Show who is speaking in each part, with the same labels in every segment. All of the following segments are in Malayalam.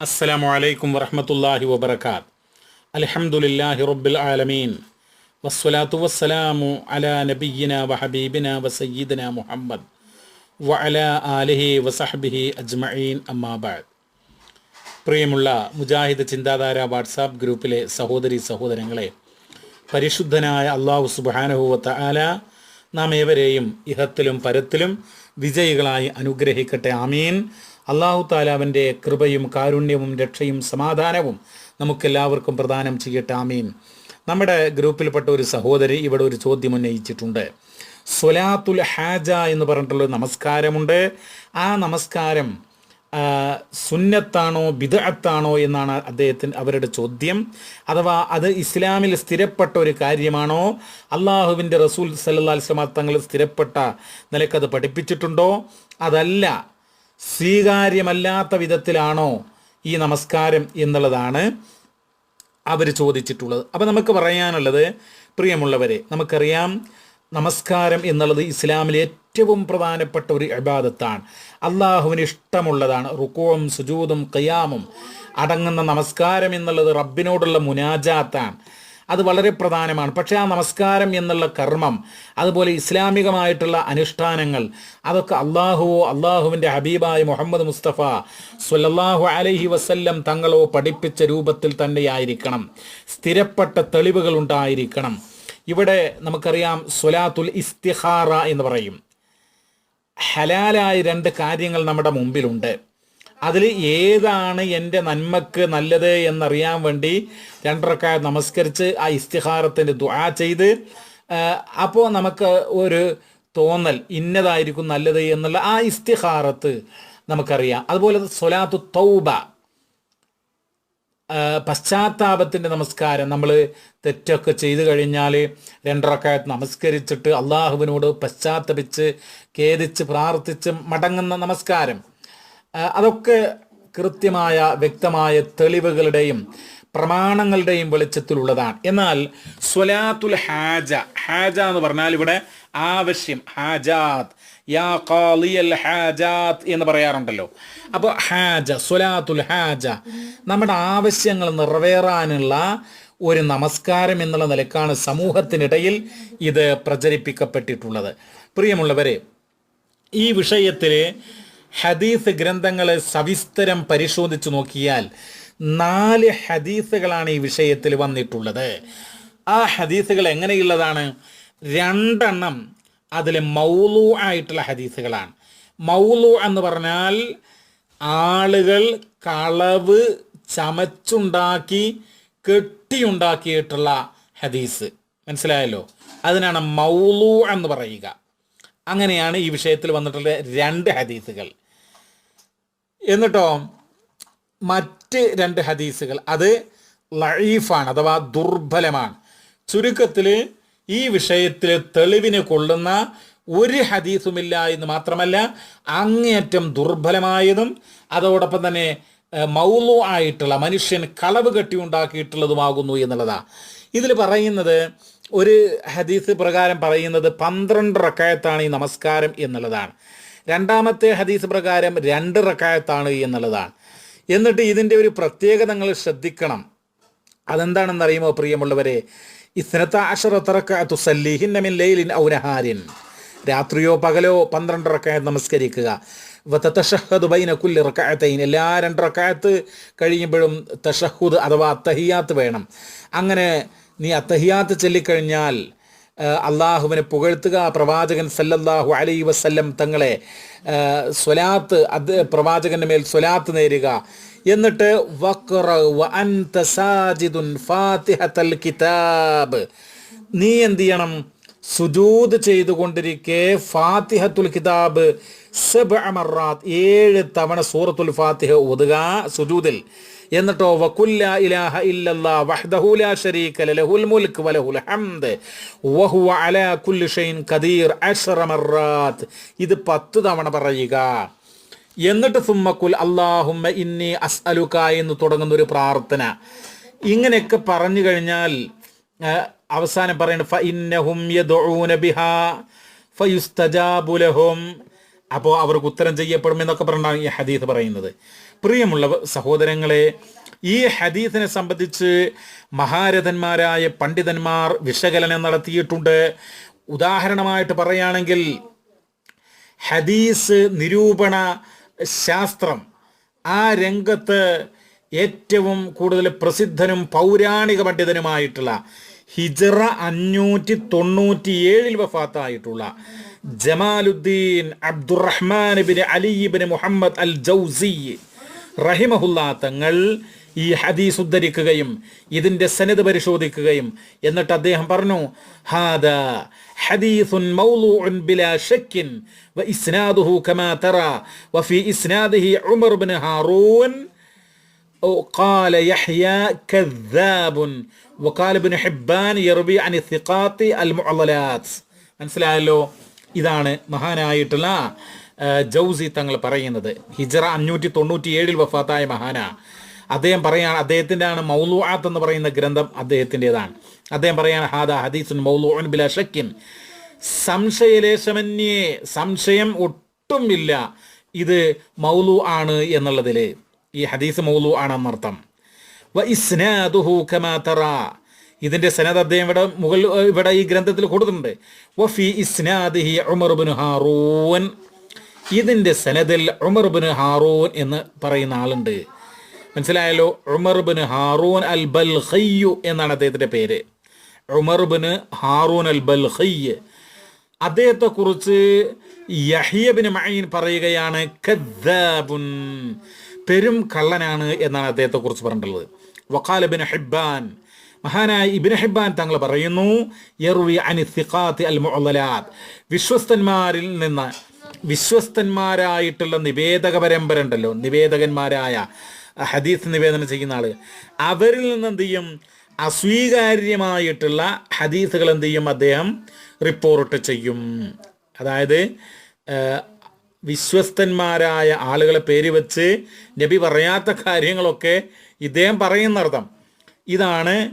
Speaker 1: അസ്സലാമു അലൈക്കും വറഹമത്തല്ലാഹി വബർക്കാത്ത് അലഹമുല്ലാഹി റബ്ബിൽ ആലമീൻ. വസ്സലാത്തു വസ്സലാമു അലാ നബിയിന വഹബീബിന വസയ്യിദിന മുഹമ്മദ് വഅല ആലിഹി വസഹബിഹി അജ്മഈൻ അമ്മാബാദ് പ്രിയമുള്ള മുജാഹിദ് ചിന്താധാര വാട്സാപ്പ് ഗ്രൂപ്പിലെ സഹോദരി സഹോദരങ്ങളെ പരിശുദ്ധനായ അള്ളാഹു സുബാനഹുവത്ത ആല നാം ഏവരെയും ഇഹത്തിലും പരത്തിലും വിജയികളായി അനുഗ്രഹിക്കട്ടെ. ആമീൻ. അള്ളാഹു താലാവിന്റെ കൃപയും കാരുണ്യവും രക്ഷയും സമാധാനവും നമുക്കെല്ലാവർക്കും പ്രദാനം ചെയ്യട്ടെ ആമീൻ. നമ്മുടെ ഗ്രൂപ്പിൽപ്പെട്ട ഒരു സഹോദരി ഇവിടെ ഒരു ചോദ്യം ഉന്നയിച്ചിട്ടുണ്ട്. സ്വലാത്തുൽ ഹാജ എന്ന് പറഞ്ഞിട്ടുള്ളൊരു നമസ്കാരമുണ്ട്. ആ നമസ്കാരം സുന്നത്താണോ ബിദഅത്താണോ എന്നാണ് അദ്ദേഹത്തിന് അവരുടെ ചോദ്യം. അഥവാ അത് ഇസ്ലാമിൽ സ്ഥിരപ്പെട്ട ഒരു കാര്യമാണോ? അള്ളാഹുവിന്റെ റസൂൽ സല്ലാ അലൈഹി തങ്ങൾ സ്ഥിരപ്പെട്ട നിലക്കത് പഠിപ്പിച്ചിട്ടുണ്ടോ? അതല്ല. സ്വീകാര്യമല്ലാത്ത വിധത്തിലാണോ ഈ നമസ്കാരം എന്നുള്ളതാണ് അവർ ചോദിച്ചിട്ടുള്ളത്. അപ്പോൾ നമുക്ക് പറയാനുള്ളത് പ്രിയമുള്ളവരെ നമുക്കറിയാം നമസ്കാരം എന്നുള്ളത് ഇസ്ലാമിലെ ഏറ്റവും പ്രധാനപ്പെട്ട ഒരു ഇബാദത്താണ്. അള്ളാഹുവിന് ഇഷ്ടമുള്ളതാണ് റുക്കോവും സുജൂതും കയ്യാമും അടങ്ങുന്ന നമസ്കാരം എന്നുള്ളത് റബ്ബിനോടുള്ള മുനാജാത്താണ്. അത് വളരെ പ്രധാനമാണ്. പക്ഷേ ആ നമസ്കാരം എന്നുള്ള കർമ്മം അതുപോലെ ഇസ്ലാമികമായിട്ടുള്ള അനുഷ്ഠാനങ്ങൾ അതൊക്കെ അള്ളാഹുവോ അള്ളാഹുവിന്റെ ഹബീബായ മുഹമ്മദ് മുസ്തഫ സുല്ലാഹു അലഹി വസല്ലം തങ്ങളോ പഠിപ്പിച്ച രൂപത്തിൽ തന്നെയായിരിക്കണം. സ്ഥിരപ്പെട്ട തെളിവുകൾ ഉണ്ടായിരിക്കണം. ഇവിടെ നമുക്കറിയാം സ്വലാത്തുൽ ഇസ്തിഹാറ എന്ന് പറയും. ഹലാലായ രണ്ട് കാര്യങ്ങൾ നമ്മുടെ മുമ്പിലുണ്ട്. അതിൽ ഏതാണ് എന്റെ നന്മക്ക് നല്ലത് എന്നറിയാൻ വേണ്ടി രണ്ടരക്കാർ നമസ്കരിച്ച് ആ ഇസ്തിഹാരത്തിന്റെ ദുആ ചെയ്ത് അപ്പോൾ നമുക്ക് ഒരു തോന്നൽ ഇന്നതായിരിക്കും നല്ലത് എന്നുള്ള ആ ഇസ്തിഹാറത്ത് നമുക്കറിയാം. അതുപോലെ സൊലാത്തു തൗബ പശ്ചാത്താപത്തിന്റെ നമസ്കാരം നമ്മൾ തെറ്റൊക്കെ ചെയ്തു കഴിഞ്ഞാൽ രണ്ടറക്കായത്ത് നമസ്കരിച്ചിട്ട് അള്ളാഹുവിനോട് പശ്ചാത്തപിച്ച് ഖേദിച്ച് പ്രാർത്ഥിച്ച് മടങ്ങുന്ന നമസ്കാരം. അതൊക്കെ കൃത്യമായ വ്യക്തമായ തെളിവുകളുടെയും പ്രമാണങ്ങളുടെയും വെളിച്ചത്തിലുള്ളതാണ്. എന്നാൽ സ്വലാത്തുൽ ഹാജ ഹാജ എന്ന് പറഞ്ഞാൽ ഇവിടെ ആവശ്യം ഹാജാത് യാ ഖാലിയൽ ഹാജാത്ത് എന്ന് പറയാറുണ്ടല്ലോ. അപ്പോൾ ഹാജ സ്വലാത്തുൽ ഹാജ നമ്മുടെ ആവശ്യങ്ങൾ നിറവേറാനുള്ള ഒരു നമസ്കാരം എന്നുള്ള നിലക്കാണ് സമൂഹത്തിനിടയിൽ ഇത് പ്രചരിപ്പിക്കപ്പെട്ടിട്ടുള്ളത്. പ്രിയമുള്ളവരെ ഈ വിഷയത്തിൽ ഹദീസ് ഗ്രന്ഥങ്ങളെ സവിസ്തരം പരിശോധിച്ചു നോക്കിയാൽ നാല് ഹദീസുകളാണ് ഈ വിഷയത്തിൽ വന്നിട്ടുള്ളത്. ആ ഹദീസുകൾ എങ്ങനെയുള്ളതാണ്? രണ്ടെണ്ണം അതിൽ മൗലു ആയിട്ടുള്ള ഹദീസുകളാണ്. മൗലു എന്ന് പറഞ്ഞാൽ ആളുകൾ കളവ് ചമച്ചുണ്ടാക്കി കെട്ടിയുണ്ടാക്കിയിട്ടുള്ള ഹദീസ്. മനസ്സിലായല്ലോ? അതിനാണ് മൗലു എന്ന് പറയുക. അങ്ങനെയാണ് ഈ വിഷയത്തിൽ വന്നിട്ടുള്ള രണ്ട് ഹദീസുകൾ. എന്നിട്ടോ മറ്റ് രണ്ട് ഹദീസുകൾ. അത് ലൈഫാണ് അഥവാ ദുർബലമാണ്. ചുരുക്കത്തിൽ ഈ വിഷയത്തിൽ തെളിവിന് കൊള്ളുന്ന ഒരു ഹദീസുമില്ല എന്ന് മാത്രമല്ല അങ്ങേയറ്റം ദുർബലമായതും അതോടൊപ്പം തന്നെ മൗലു ആയിട്ടുള്ള മനുഷ്യൻ കളവ് കെട്ടി ഉണ്ടാക്കിയിട്ടുള്ളതുമാകുന്നു എന്നുള്ളതാണ് ഇതിൽ പറയുന്നത് ഒരു ഹദീസ് പ്രകാരം പറയുന്നത് പന്ത്രണ്ട് റക്കായത്താണ് ഈ നമസ്കാരം എന്നുള്ളതാണ്. രണ്ടാമത്തെ ഹദീസ് പ്രകാരം രണ്ട് റക്കായത്താണ് എന്നുള്ളതാണ്. എന്നിട്ട് ഇതിന്റെ ഒരു പ്രത്യേകത നിങ്ങൾ ശ്രദ്ധിക്കണം. അതെന്താണെന്ന് അറിയുമോ പ്രിയമുള്ളവരെ ഇസ്നത്ത നമിൻ ലൈലിൻ ഔനഹാരിൻ രാത്രിയോ പകലോ പന്ത്രണ്ട് റക്കായത്ത് നമസ്കരിക്കുക. തഷഹദ് ബൈന കുല്ലി റക്കായത്തൈൻ. എല്ലാ രണ്ട് റക്കായത്ത് കഴിയുമ്പോഴും തഷഹുദ് അഥവാ അത്തഹിയാത്ത് വേണം. അങ്ങനെ നീ അത്തഹിയാത്ത് ചൊല്ലിക്കഴിഞ്ഞാൽ അള്ളാഹുവിനെ പുകഴ്ത്തുക. പ്രവാചകൻ സല്ലല്ലാഹു അലൈ വസല്ലം തങ്ങളെ സ്വലാത്ത് അത് പ്രവാചകന്റെ മേൽ സ്വലാത്ത് നേരുക. എന്നിട്ട് വഖറ വ അൻത സാജിദുൻ ഫാത്തിഹത്തൽ കിതാബ്. നീ എന്ത് ചെയ്യണം? സുജൂദ് ചെയ്തുകൊണ്ടിരിക്കെ ഫാത്തിഹത്തുൽ കിതാബ് സബ്അ മറാത്ത് ഏഴ് തവണ സൂറത്തുൽ ഫാത്തിഹ ഒതുക സുജൂദിൽ എന്നിട്ടോ വകുല്ല ഇലാഹ ഇല്ലല്ലാ വഹ്ദഹു ലാ ശരീക ലഹുൽ മുൽക്ക് വലഹുൽ ഹംദ് വഹുവ അലാ കുല്ലി ഷൈൻ ഖദീർ അശ്റ മറാത്ത്. ഇത് പത്ത് തവണ പറയുക. എന്നിട്ട് സുമ്മക്കുൽ അള്ളാഹുമ്മ ഇന്നി അസ്അലുക എന്ന് തുടങ്ങുന്ന ഒരു പ്രാർത്ഥന. ഇങ്ങനെയൊക്കെ പറഞ്ഞു കഴിഞ്ഞാൽ അവസാനം പറയുന്നത് അപ്പോൾ അവർക്ക് ഉത്തരം ചെയ്യപ്പെടും എന്നൊക്കെ പറഞ്ഞാണ് ഈ ഹദീസ് പറയുന്നത്. പ്രിയമുള്ള സഹോദരങ്ങളെ ഈ ഹദീസിനെ സംബന്ധിച്ച് മഹാരഥന്മാരായ പണ്ഡിതന്മാർ വിശകലനം നടത്തിയിട്ടുണ്ട്. ഉദാഹരണമായിട്ട് പറയുകയാണെങ്കിൽ ഹദീസ് നിരൂപണ ശാസ്ത്രം ആ രംഗത്ത് ഏറ്റവും കൂടുതൽ പ്രസിദ്ധനും പൗരാണിക പണ്ഡിതനുമായിട്ടുള്ള ഹിജറ അഞ്ഞൂറ്റി തൊണ്ണൂറ്റി ഏഴിൽ വഫാത്തായിട്ടുള്ള Jamaluddin Abdurrahman bin Ali bin Muhammad al Jawzi റഹിമഹുല്ലാ തങ്ങൾ ഈ ഹദീസ് ഉദ്ധരിക്കുകയും ഇതിന്റെ സനത് പരിശോധിക്കുകയും എന്നിട്ട് അദ്ദേഹം പറഞ്ഞു ഹാദ ഹദീസുൻ മൗലൂഉൻ ബിലാ വ ഇസ്നാദുഹു കമാ തറ വഫി ഇസ്നാദിഹി ഉമർ ബിൻ ഹാറൂൻ قال يحيى كذاب وقال ابن حبان يروي عن الثقات المعضلات മനസ്സിലായല്ലോ ഇതാണ് മഹാനായിട്ടുള്ള ആ, ജൗസി തങ്ങൾ പറയുന്നത് ഹിജറ അഞ്ഞൂറ്റി തൊണ്ണൂറ്റി ഏഴിൽ വഫാത്തായ മഹാന അദ്ദേഹം പറയാണ് അദ്ദേഹത്തിൻ്റെ ആണ് മൗലുആത്ത് എന്ന് പറയുന്ന ഗ്രന്ഥം അദ്ദേഹത്തിൻ്റെതാണ് അദ്ദേഹം പറയാണ് ഹാദ ഹദീസുൻ മൗലുഉൻ ബിലാ ഷക്കിൻ സംശയലേശമന്യേ സംശയം ഒട്ടുമില്ല ഇത് മൗലു ആണ് എന്നുള്ളതിൽ ഈ ഹദീസ് മൗലു ആണെന്നർത്ഥം വ ഇസ്നാദുഹു കമാ തറാ. ഇതിന്റെ സനദ് അദ്ദേഹം ഇവിടെ മുകൾ ഇവിടെ ഈ ഗ്രന്ഥത്തിൽ കൊടുത്തിട്ടുണ്ട്. വഫി ഇസ്നാദിഹി ഉമർ ഇബ്നു ഹാറൂൻ. ഇതിന്റെ സനദിൽ ഇബ്നു ഹാറൂൻ എന്ന് പറയുന്ന ആളുണ്ട്. മനസ്സിലായല്ലോ? ഉമർ ഇബ്നു ഹാറൂൻ അൽ ബൽഖയ്യു എന്നാണ് അദ്ദേഹത്തിന്റെ പേര്. ഉമർ ഇബ്നു ഹാറൂൻ അൽ ബൽഹയ്യ് അദ്ദേഹത്തെ കുറിച്ച് യഹിയബിന് മഈൻ പറയുകയാണ് കദ്ദാബുൻ. പെരും കള്ളനാണ് എന്നാണ് അദ്ദേഹത്തെ കുറിച്ച് പറഞ്ഞിട്ടുള്ളത് വക്കാലബിൻ ഹിബാൻ മഹാനായ ഇബിൻ ഹിബാൻ തങ്ങൾ പറയുന്നു യർവി വിശ്വസ്തന്മാരിൽ നിന്ന് വിശ്വസ്തന്മാരായിട്ടുള്ള നിവേദക പരമ്പര ഉണ്ടല്ലോ നിവേദകന്മാരായ ഹദീസ് നിവേദനം ചെയ്യുന്ന ആൾ. അവരിൽ നിന്ന് എന്ത് ചെയ്യും? അസ്വീകാര്യമായിട്ടുള്ള ഹദീസുകൾ എന്ത് ചെയ്യും? അദ്ദേഹം റിപ്പോർട്ട് ചെയ്യും. അതായത് വിശ്വസ്തന്മാരായ ആളുകളെ പേര് വെച്ച് നബി പറയാത്ത കാര്യങ്ങളൊക്കെ ഇദ്ദേഹം പറയുന്നർത്ഥം. ഇതാണ്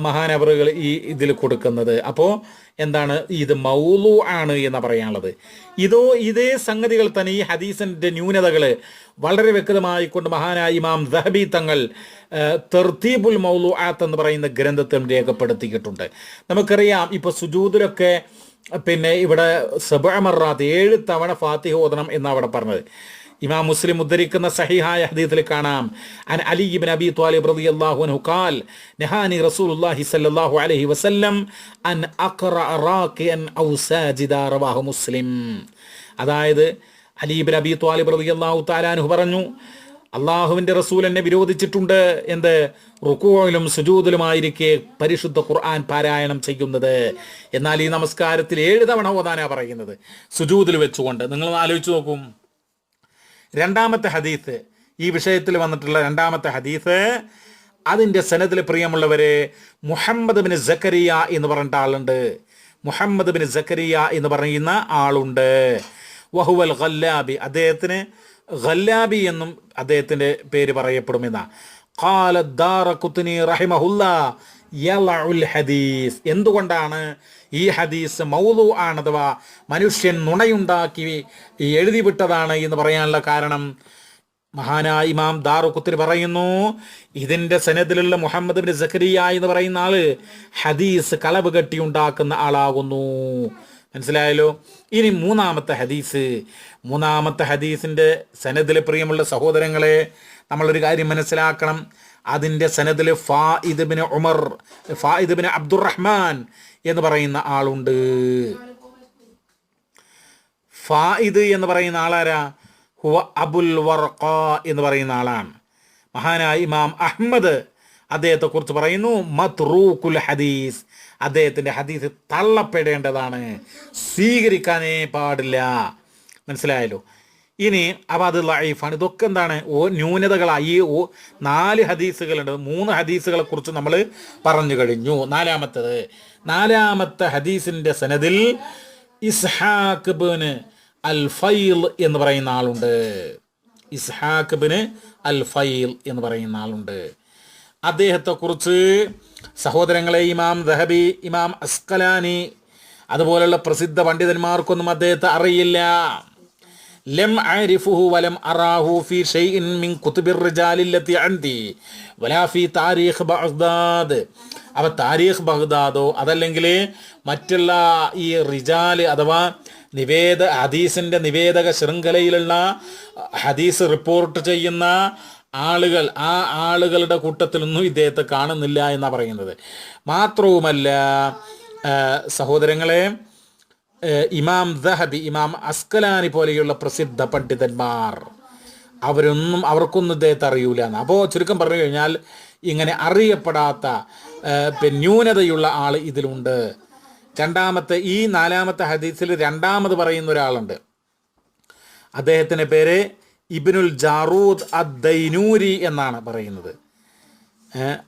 Speaker 1: മഹാനവറുകൾ ഈ ഇതിൽ കൊടുക്കുന്നത്. അപ്പോൾ എന്താണ് ഇത് മൗലു ആണ് എന്ന് പറയാനുള്ളത്. ഇതോ ഇതേ സംഗതികൾ തന്നെ ഈ ഹദീസിന്റെ ന്യൂനതകൾ വളരെ വ്യക്തമായി കൊണ്ട് മഹാനായ ഇമാം ദഹബി തങ്ങൾ തെർത്തീബുൽ മൗലു ആത്ത് എന്ന് പറയുന്ന ഗ്രന്ഥത്തിൽ രേഖപ്പെടുത്തിയിട്ടുണ്ട്. നമുക്കറിയാം ഇപ്പോൾ സുജൂദിലൊക്കെ പിന്നെ ഇവിടെ സബമറാത്ത് ഏഴ് തവണ ഫാത്തിഹ ഓതണം എന്നാണ് അവിടെ പറഞ്ഞത്. ഇമാം മുസ്ലിം ഉദ്ധരിക്കുന്ന സഹിഹായ ഹദീസിൽ കാണാം. അൻ അലി ഇബിൻ അബി ത്വാലിബ് റളിയല്ലാഹു അൻഹു ഖാൽ നഹാനി റസൂലുള്ളാഹി സ്വല്ലല്ലാഹു അലൈഹി വസല്ലം അൻ അഖറ റാഖിയൻ ഔ സാജിദ റവാഹു മുസ്ലിം. അതായത് അലി ഇബിൻ അബി ത്വാലിബ് റളിയല്ലാഹു അള്ളാഹു അൻഹു പറഞ്ഞു അള്ളാഹുവിന്റെ റസൂൽ എന്നെ വിരോധിച്ചിട്ടുണ്ട് എന്ത്? റുക്കുവിലും സുജൂതിലുമായിരിക്കെ പരിശുദ്ധ ഖുർആൻ പാരായണം ചെയ്യുന്നത്. എന്നാൽ ഈ നമസ്കാരത്തിൽ ഏഴ് തവണ ഓതാനാ പറയുന്നത്. സുജൂതിൽ വെച്ചുകൊണ്ട്. നിങ്ങൾ ആലോചിച്ച് നോക്കും. രണ്ടാമത്തെ ഹദീസ് ഈ വിഷയത്തിൽ വന്നിട്ടുള്ള രണ്ടാമത്തെ ഹദീസ് അതിന്റെ സനത്തിൽ പ്രിയമുള്ളവരെ മുഹമ്മദ് ബിൻ ജക്കരിയ എന്ന് പറഞ്ഞിട്ട് ആളുണ്ട്. മുഹമ്മദ് ബിൻ ജക്കരിയ എന്ന് പറയുന്ന ആളുണ്ട്. വഹുവൽ ഖല്ലാബി അദ്ദേഹത്തിന് ഖല്ലാബി എന്നും അദ്ദേഹത്തിന്റെ പേര് പറയപ്പെടുമെന്ന. ഖാല ഹദീസ്. എന്തുകൊണ്ടാണ് ഈ ഹദീസ് മൗലു ആണ് അഥവാ മനുഷ്യൻ നുണയുണ്ടാക്കി ഈ എഴുതി വിട്ടതാണ് എന്ന് പറയാനുള്ള കാരണം? മഹാനായ ഇമാം ദാറുഖുത്തിന് പറയുന്നു ഇതിന്റെ സനദിലുള്ള മുഹമ്മദ് ബിൻ സക്കരിയ എന്ന് പറയുന്ന ആൾ ഹദീസ് കളവ് കെട്ടി ഉണ്ടാക്കുന്ന ആളാകുന്നു. മനസ്സിലായല്ലോ? ഇനി മൂന്നാമത്തെ ഹദീസ്. മൂന്നാമത്തെ ഹദീസിന്റെ സനദിലെ പ്രിയമുള്ള സഹോദരങ്ങളെ നമ്മളൊരു കാര്യം മനസ്സിലാക്കണം. അതിന്റെ സനദിൽ ഫാ ഇദ്ബിന് ഉമർ ഫാ ഇദ്ബിന് അബ്ദുറഹ്മാൻ എന്ന് പറയുന്ന ആളുണ്ട്. ഫായിദ് എന്ന് പറയുന്ന ആളാരാ? ഹുവ അബുൽ വർഖ എന്ന് പറയുന്ന ആളാണ്. മഹാനായ ഇമാം അഹ്മദ് അദ്ദേഹത്തെക്കുറിച്ച് പറയുന്നു മത്റൂഖുൽ ഹദീസ്. അദ്ദേഹത്തിന്റെ ഹദീസ് തള്ളപ്പെടേണ്ടതാണ്. സ്വീകരിക്കാനേ പാടില്ല. മനസ്സിലായല്ലോ? ഇനി അപ്പോൾ അത് ലൈഫാണ്. ഇതൊക്കെ എന്താണ്? ഓ ന്യൂനതകളായി. ഈ ഓ നാല് ഹദീസുകളുണ്ട്. മൂന്ന് ഹദീസുകളെ കുറിച്ച് നമ്മൾ പറഞ്ഞു കഴിഞ്ഞു. നാലാമത്തത്. നാലാമത്തെ ഹദീസിന്റെ സനദിൽ ഇസ്ഹാഖ് ബിന് അൽ ഫൈൽ എന്ന് പറയുന്ന ആളുണ്ട്. ഇസ്ഹാഖ് ബിന് അൽ ഫൈൽ എന്ന് പറയുന്ന ആളുണ്ട്. അദ്ദേഹത്തെക്കുറിച്ച് സഹോദരങ്ങളെ ഇമാം ദഹബി ഇമാം അസ്കലാനി അതുപോലുള്ള പ്രസിദ്ധ പണ്ഡിതന്മാർക്കൊന്നും അദ്ദേഹത്തെ അറിയില്ല. ലം അരിഫുഹു വലം അറാഹു ഫി ഷൈഇൻ മിൻ കുതുബിർ റിജാലില്ലത്തി അൻദി വലാ ഫി താരീഖ് ബഗ്ദാദ്. അവ താരീഖ് ബഗ്ദാദോ? അതല്ലെങ്കിൽ മറ്റുള്ള ഈ റിജാൽ അഥവാ നിവേദ ഹദീസിന്റെ നിവേദക ശൃംഖലയിലുള്ള ഹദീസ് റിപ്പോർട്ട് ചെയ്യുന്ന ആളുകൾ ആ ആളുകളുടെ കൂട്ടത്തിലൊന്നും ഇദ്ദേഹത്തെ കാണുന്നില്ല എന്നാണ് പറയുന്നത്. മാത്രവുമല്ല സഹോദരങ്ങളെ ഇമാം ദഹബി ഇമാം അസ്കലാനി പോലെയുള്ള പ്രസിദ്ധ പണ്ഡിതന്മാർ അവരൊന്നും അവർക്കൊന്നും ഇദ്ദേഹത്തെ അറിയൂല എന്ന്. അപ്പോൾ ചുരുക്കം പറഞ്ഞു കഴിഞ്ഞാൽ ഇങ്ങനെ അറിയപ്പെടാത്ത ന്യൂനതയുള്ള ആൾ ഇതിലുണ്ട്. രണ്ടാമത്തെ ഈ നാലാമത്തെ ഹദീസിൽ രണ്ടാമത് പറയുന്ന ഒരാളുണ്ട്. അദ്ദേഹത്തിന്റെ പേര് ഇബിനുൽ ജാറൂദ് അദ്ദൈനൂരി എന്നാണ് പറയുന്നത്.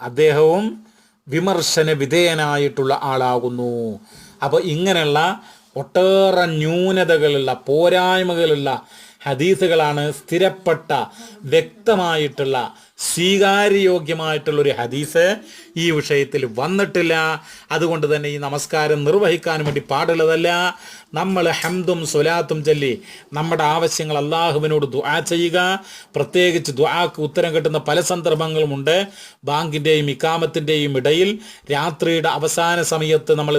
Speaker 1: അദ്ദേഹവും വിമർശന വിധേയനായിട്ടുള്ള ആളാകുന്നു. അപ്പോൾ ഇങ്ങനെയുള്ള ഒട്ടേറെ ന്യൂനതകളുള്ള പോരായ്മകളുള്ള ഹദീസുകളാണ് സ്ഥിരപ്പെട്ട വ്യക്തമായിട്ടുള്ള സ്വീകാര്യയോഗ്യമായിട്ടുള്ള ഒരു ഹദീസ് ഈ വിഷയത്തിൽ വന്നിട്ടില്ല. അതുകൊണ്ട് തന്നെ ഈ നമസ്കാരം നിർവഹിക്കാൻ വേണ്ടി പാടുള്ളതല്ല. നമ്മൾ ഹംദും സ്വലാത്തും ചൊല്ലി നമ്മുടെ ആവശ്യങ്ങൾ അള്ളാഹുവിനോട് ദുആ ചെയ്യുക. പ്രത്യേകിച്ച് ദുആക്ക് ഉത്തരം കിട്ടുന്ന പല സന്ദർഭങ്ങളുമുണ്ട്. ബാങ്കിന്റെയും ഇക്കാമത്തിന്റെയും ഇടയിൽ രാത്രിയുടെ അവസാന സമയത്ത് നമ്മൾ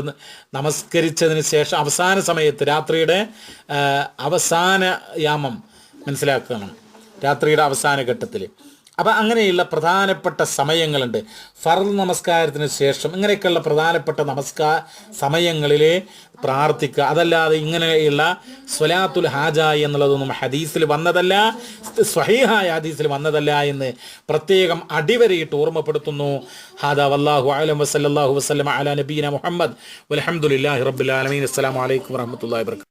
Speaker 1: നമസ്കരിച്ചതിന് ശേഷം അവസാന സമയത്ത് രാത്രിയുടെ അവസാന യാമം മനസ്സിലാക്കണം രാത്രിയുടെ അവസാന ഘട്ടത്തിൽ അപ്പം അങ്ങനെയുള്ള പ്രധാനപ്പെട്ട സമയങ്ങളുണ്ട്. ഫർദ് നമസ്കാരത്തിന് ശേഷം ഇങ്ങനെയൊക്കെയുള്ള പ്രധാനപ്പെട്ട നമസ്കാര സമയങ്ങളിൽ പ്രാർത്ഥിക്കുക. അതല്ലാതെ ഇങ്ങനെയുള്ള സ്വലാത്തുൽ ഹാജ എന്നുള്ളതൊന്നും ഹദീസിൽ വന്നതല്ല സ്വഹീഹായ ഹദീസിൽ വന്നതല്ല എന്ന് പ്രത്യേകം അടിവരയിട്ട് ഓർമ്മപ്പെടുത്തുന്നു. ഹാദ വല്ലാഹു അലം വസല്ലാഹു വസ്ലം അല നബീന മുഹമ്മദ്. വലഹമുല്ലാഹി റബ്ബുലാലമീൻ അസ്സലാമു അലൈക്കും വർക്ക